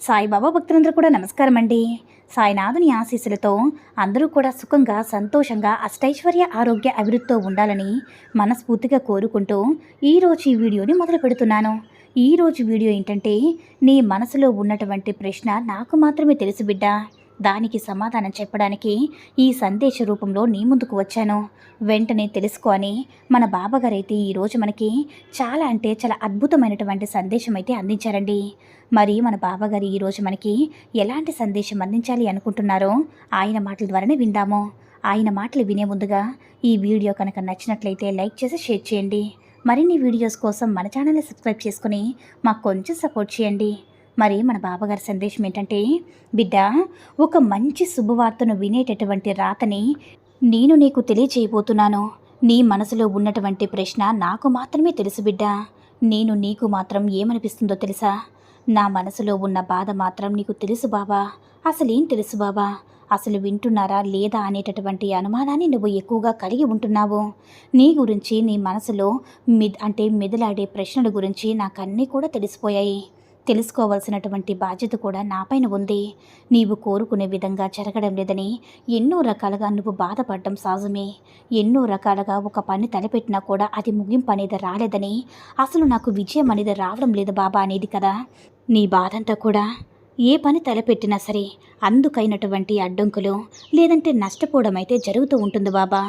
సాయిబాబా భక్తులందరూ కూడా నమస్కారం అండి సాయినాథుని ఆశీస్సులతో అందరూ కూడా సుఖంగా సంతోషంగా అష్టైశ్వర్య ఆరోగ్య అభివృద్ధితో ఉండాలని మనస్ఫూర్తిగా కోరుకుంటూ ఈరోజు ఈ వీడియోని మొదలు పెడుతున్నాను. ఈరోజు వీడియో ఏంటంటే నీ మనసులో ఉన్నటువంటి ప్రశ్న నాకు మాత్రమే తెలుసు బిడ్డ. దానికి సమాధానం చెప్పడానికి ఈ సందేశ రూపంలో నీ ముందుకు వచ్చాను. వెంటనే తెలుసుకో అని మన బాబాగారైతే ఈరోజు మనకి చాలా అంటే చాలా అద్భుతమైనటువంటి సందేశం అయితే అందించారండి. మరి మన బాబాగారు ఈరోజు మనకి ఎలాంటి సందేశం అందించాలి అనుకుంటున్నారో ఆయన మాటల ద్వారానే విందాము. ఆయన మాటలు వినే ముందుగా ఈ వీడియో కనుక నచ్చినట్లయితే లైక్ చేసి షేర్ చేయండి. మరిన్ని వీడియోస్ కోసం మన ఛానల్ని సబ్స్క్రైబ్ చేసుకుని మాకు కొంచెం సపోర్ట్ చేయండి. మరి మన బాబాగారి సందేశం ఏంటంటే బిడ్డ ఒక మంచి శుభవార్తను వినేటటువంటి రాతని నేను నీకు తెలియచేయబోతున్నాను. నీ మనసులో ఉన్నటువంటి ప్రశ్న నాకు మాత్రమే తెలుసు బిడ్డ. నేను నీకు మాత్రం ఏమనిపిస్తుందో తెలుసా? నా మనసులో ఉన్న బాధ మాత్రం నీకు తెలుసు బాబా అసలేం తెలుసు బాబా అసలు వింటున్నారా లేదా అనేటటువంటి అనుమానాన్ని నువ్వు ఎక్కువగా కలిగి ఉంటున్నావు. నీ గురించి నీ మనసులో మిద్ అంటే మెదలాడే ప్రశ్నల గురించి నాకు అన్నీ కూడా తెలిసిపోయాయి. తెలుసుకోవాల్సినటువంటి బాధ్యత కూడా నాపైన ఉంది. నీవు కోరుకునే విధంగా జరగడం లేదని ఎన్నో రకాలుగా నువ్వు బాధపడడం సహజమే ఎన్నో రకాలుగా ఒక పని తలపెట్టినా కూడా అది ముగింపు అనేది రాలేదని అసలు నాకు విజయం అనేది రావడం లేదు బాబా అనేది కదా. నీ బాధంతా కూడా ఏ పని తలపెట్టినా సరే అందుకైనటువంటి అడ్డంకులు లేదంటే నష్టపోవడం అయితే జరుగుతూ ఉంటుంది బాబా.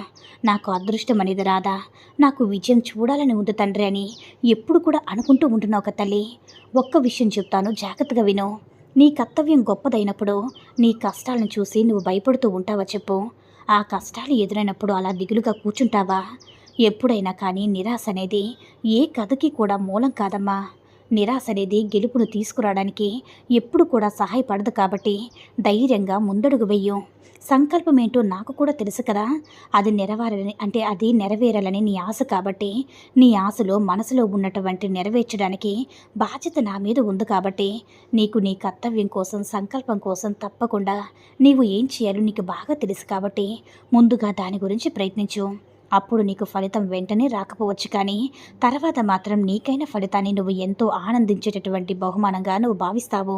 నాకు అదృష్టం అనేది రాదా? నాకు విజయం చూడాలని ఉంది తండ్రి అని ఎప్పుడు కూడా అనుకుంటూ ఉంటున్నావు ఒక తల్లి. ఒక్క విషయం చెప్తాను జాగ్రత్తగా విను. నీ కర్తవ్యం గొప్పదైనప్పుడు నీ కష్టాలను చూసి నువ్వు భయపడుతూ ఉంటావా చెప్పు. ఆ కష్టాలు ఎదురైనప్పుడు అలా దిగులుగా కూర్చుంటావా? ఎప్పుడైనా కానీ నిరాశ అనేది ఏ కథకి కూడా మూలం కాదమ్మా. నిరాశ అనేది గెలుపును తీసుకురావడానికి ఎప్పుడు కూడా సహాయపడదు కాబట్టి ధైర్యంగా ముందడుగు వెయ్యు సంకల్పం ఏంటో నాకు కూడా తెలుసు కదా. అది నెరవేరాలని అంటే అది నెరవేరాలని నీ ఆశ కాబట్టి నీ ఆశలో మనసులో ఉన్నటువంటి నెరవేర్చడానికి బాధ్యత నా మీద ఉంది కాబట్టి నీకు నీ కర్తవ్యం కోసం సంకల్పం కోసం తప్పకుండా నీవు ఏం చేయాలో నీకు బాగా తెలుసు కాబట్టి ముందుగా దాని గురించి ప్రయత్నించు. అప్పుడు నీకు ఫలితం వెంటనే రాకపోవచ్చు కానీ తర్వాత మాత్రం నీకైన ఫలితాన్ని నువ్వు ఎంతో ఆనందించేటటువంటి బహుమానంగా నువ్వు భావిస్తావు.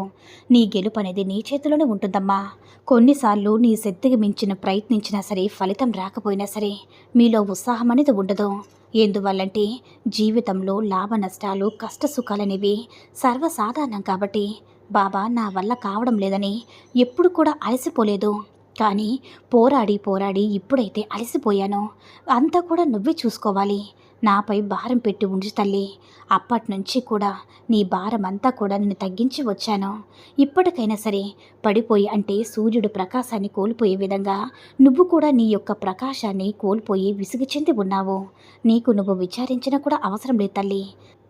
నీ గెలుపు అనేది నీ చేతిలోనే ఉంటుందమ్మా. కొన్నిసార్లు నీ శక్తికి మించిన ప్రయత్నించినా సరే ఫలితం రాకపోయినా సరే మీలో ఉత్సాహం అనేది ఉండదు. ఎందువల్లంటే జీవితంలో లాభ నష్టాలు కష్ట సుఖాలనేవి సర్వసాధారణం కాబట్టి బాబా నా వల్ల కావడం లేదని ఎప్పుడు కూడా అలసిపోలేదు. కానీ పోరాడి పోరాడి ఇప్పుడైతే అలసిపోయాను. అంతా కూడా నువ్వే చూసుకోవాలి. నాపై భారం పెట్టి ఉంచు తల్లి. అప్పటి నుంచి కూడా నీ భారం అంతా కూడా నేను తగ్గించి వచ్చాను. ఇప్పటికైనా సరే పడిపోయి అంటే సూర్యుడు ప్రకాశాన్ని కోల్పోయే విధంగా నువ్వు కూడా నీ యొక్క ప్రకాశాన్ని కోల్పోయి విసుగు చెంది ఉన్నావు. నీకు నువ్వు విచారించిన కూడా అవసరం లేదు తల్లి.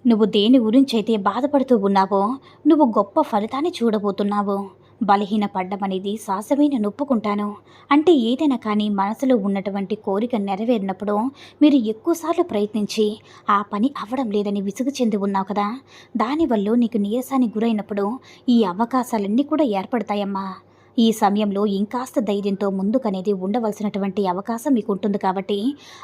నువ్వు దేని గురించి అయితే బాధపడుతూ ఉన్నావో నువ్వు గొప్ప ఫలితాన్ని చూడబోతున్నావు. బలహీన పడ్డం అనేది శాసమైన నొప్పుకుంటాను. అంటే ఏదైనా కానీ మనసులో ఉన్నటువంటి కోరిక నెరవేరినప్పుడు మీరు ఎక్కువసార్లు ప్రయత్నించి ఆ పని అవ్వడం లేదని విసుగు చెంది ఉన్నావు కదా. దానివల్ల నీకు నీరసానికి గురైనప్పుడు ఈ అవకాశాలన్నీ కూడా ఏర్పడతాయమ్మా. ఈ సమయంలో ఇంకాస్త ధైర్యంతో ముందుకనేది ఉండవలసినటువంటి అవకాశం మీకు ఉంటుంది కాబట్టి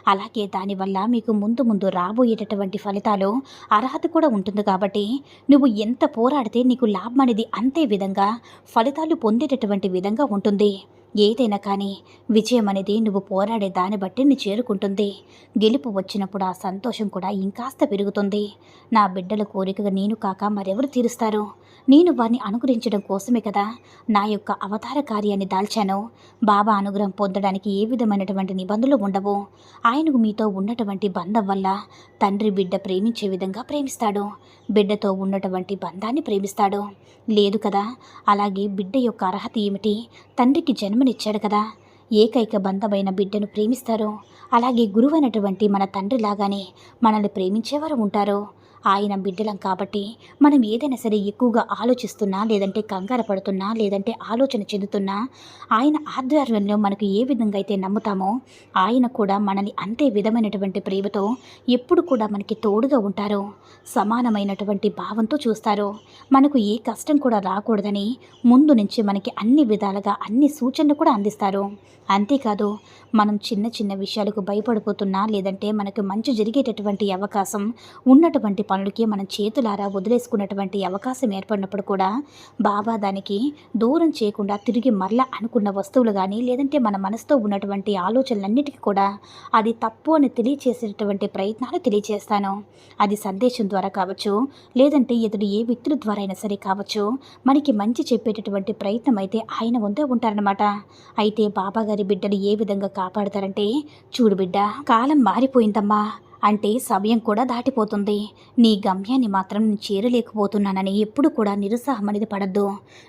అలాగే దానివల్ల మీకు ముందు ముందు రాబోయేటటువంటి ఫలితాలు అర్హత కూడా ఉంటుంది కాబట్టి నువ్వు ఎంత పోరాడితే నీకు లాభం అనేది అంతే విధంగా ఫలితాలు పొందేటటువంటి విధంగా ఉంటుంది. ఏదైనా కానీ విజయం అనేది నువ్వు పోరాడే దాన్ని బట్టి నీ చేరుకుంటుంది. గెలుపు వచ్చినప్పుడు ఆ సంతోషం కూడా ఇంకాస్త పెరుగుతుంది. నా బిడ్డల కోరికగా నేను కాక మరెవరు తీరుస్తారు? నేను వారిని అనుగ్రహించడం కోసమే కదా నా యొక్క అవతార కార్యాన్ని దాల్చాను. బాబా అనుగ్రహం పొందడానికి ఏ విధమైనటువంటి నిబంధనలు ఉండవు. ఆయనకు మీతో ఉన్నటువంటి బంధం వల్ల తండ్రి బిడ్డ ప్రేమించే విధంగా ప్రేమిస్తాడు. బిడ్డతో ఉన్నటువంటి బంధాన్ని ప్రేమిస్తాడు. లేదు కదా? అలాగే బిడ్డ యొక్క అర్హత ఏమిటి? తండ్రికి జన్మనిచ్చాడు కదా. ఏకైక బంధమైన బిడ్డను ప్రేమిస్తారు? అలాగే గురువైనటువంటి మన తండ్రి లాగానే మనల్ని ప్రేమించేవారు ఉంటారో? ఆయన బిడ్డలం కాబట్టి మనం ఏదైనా సరే ఎక్కువగా ఆలోచిస్తున్నా లేదంటే కంగారు పడుతున్నా లేదంటే ఆలోచన చెందుతున్నా ఆయన ఆధ్వర్యంలో మనకు ఏ విధంగా అయితే నమ్ముతామో ఆయన కూడా మనల్ని అంతే విధమైనటువంటి ప్రేమతో ఎప్పుడు కూడా మనకి తోడుగా ఉంటారు సమానమైనటువంటి భావంతో చూస్తారు మనకు ఏ కష్టం కూడా రాకూడదని ముందు నుంచి మనకి అన్ని విధాలుగా అన్ని సూచనలు కూడా అందిస్తారు. అంతేకాదు మనం చిన్న చిన్న విషయాలకు భయపడిపోతున్నా లేదంటే మనకు మంచి జరిగేటటువంటి అవకాశం ఉన్నటువంటి పనులకి మనం చేతులారా వదిలేసుకున్నటువంటి అవకాశం ఏర్పడినప్పుడు కూడా బాబా దానికి దూరం చేయకుండా తిరిగి మరలా అనుకున్న వస్తువులు కానీ లేదంటే మన మనసుతో ఉన్నటువంటి ఆలోచనలన్నిటికీ కూడా అది తప్పు అని తెలియచేసేటటువంటి ప్రయత్నాలు తెలియచేస్తాను. అది సందేశం ద్వారా కావచ్చు లేదంటే ఎదుటి ఏ వ్యక్తుల ద్వారా అయినా సరే కావచ్చు మనకి మంచి చెప్పేటటువంటి ప్రయత్నం అయితే ఆయన ఉందే ఉంటారనమాట అయితే బాబా గారి బిడ్డలు ఏ విధంగా కాపాడతారంటే చూడు బిడ్డ కాలం మారిపోయిందమ్మా. అంటే సమయం కూడా దాటిపోతుంది. నీ గమ్యాన్ని మాత్రం నేను చేరలేకపోతున్నానని ఎప్పుడు కూడా నిరుత్సాహం అనేది పడద్దు.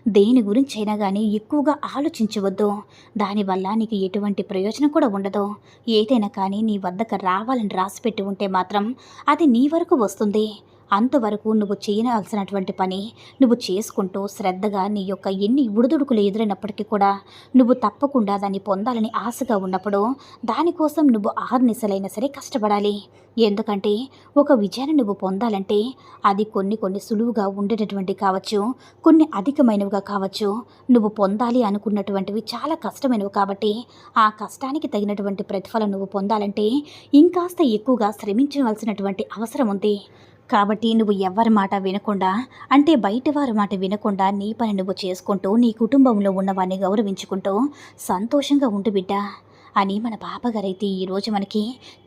దేని గురించి అయినా కానీ ఎక్కువగా ఆలోచించవద్దు. దానివల్ల నీకు ఎటువంటి ప్రయోజనం కూడా ఉండదు. ఏదైనా కానీ నీ వద్దకు రావాలని రాసిపెట్టి ఉంటే మాత్రం అది నీ వరకు వస్తుంది. అంతవరకు నువ్వు చేయవలసినటువంటి పని నువ్వు చేసుకుంటూ శ్రద్ధగా నీ యొక్క ఎన్ని ఉడుదుడుకులు ఎదురైనప్పటికీ కూడా నువ్వు తప్పకుండా దాన్ని పొందాలని ఆశగా ఉన్నప్పుడు దానికోసం నువ్వు ఆర్నిసలైనా సరే కష్టపడాలి. ఎందుకంటే ఒక విజయాన్ని నువ్వు పొందాలంటే అది కొన్ని కొన్ని సులువుగా ఉండేటటువంటి కావచ్చు కొన్ని అధికమైనవిగా కావచ్చు. నువ్వు పొందాలి అనుకున్నటువంటివి చాలా కష్టమైనవి కాబట్టి ఆ కష్టానికి తగినటువంటి ప్రతిఫలం నువ్వు పొందాలంటే ఇంకాస్త ఎక్కువగా శ్రమించవలసినటువంటి అవసరం ఉంది. కాబట్టి నువ్వు ఎవరి మాట వినకుండా అంటే బయట వారి మాట వినకుండా నీ పని నువ్వు చేసుకుంటూ నీ కుటుంబంలో ఉన్న వారిని గౌరవించుకుంటూ సంతోషంగా ఉండు బిడ్డా. అని మన పాపగారైతే ఈరోజు మనకి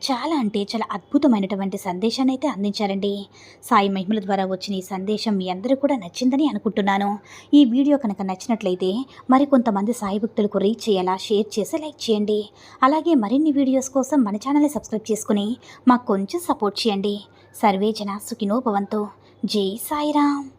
చాలా అంటే చాలా అద్భుతమైనటువంటి సందేశాన్ని అయితే అందించారండి. సాయి మహిమల ద్వారా వచ్చిన ఈ సందేశం మీ అందరూ కూడా నచ్చిందని అనుకుంటున్నాను. ఈ వీడియో కనుక నచ్చినట్లయితే మరికొంతమంది సాయి భక్తులకు రీచ్ చేయాలా షేర్ చేసి లైక్ చేయండి. అలాగే మరిన్ని వీడియోస్ కోసం మన ఛానల్ని సబ్స్క్రైబ్ చేసుకుని మాకు కొంచెం సపోర్ట్ చేయండి. సర్వే జన సుఖినోభవంతో జై సాయిరామ్.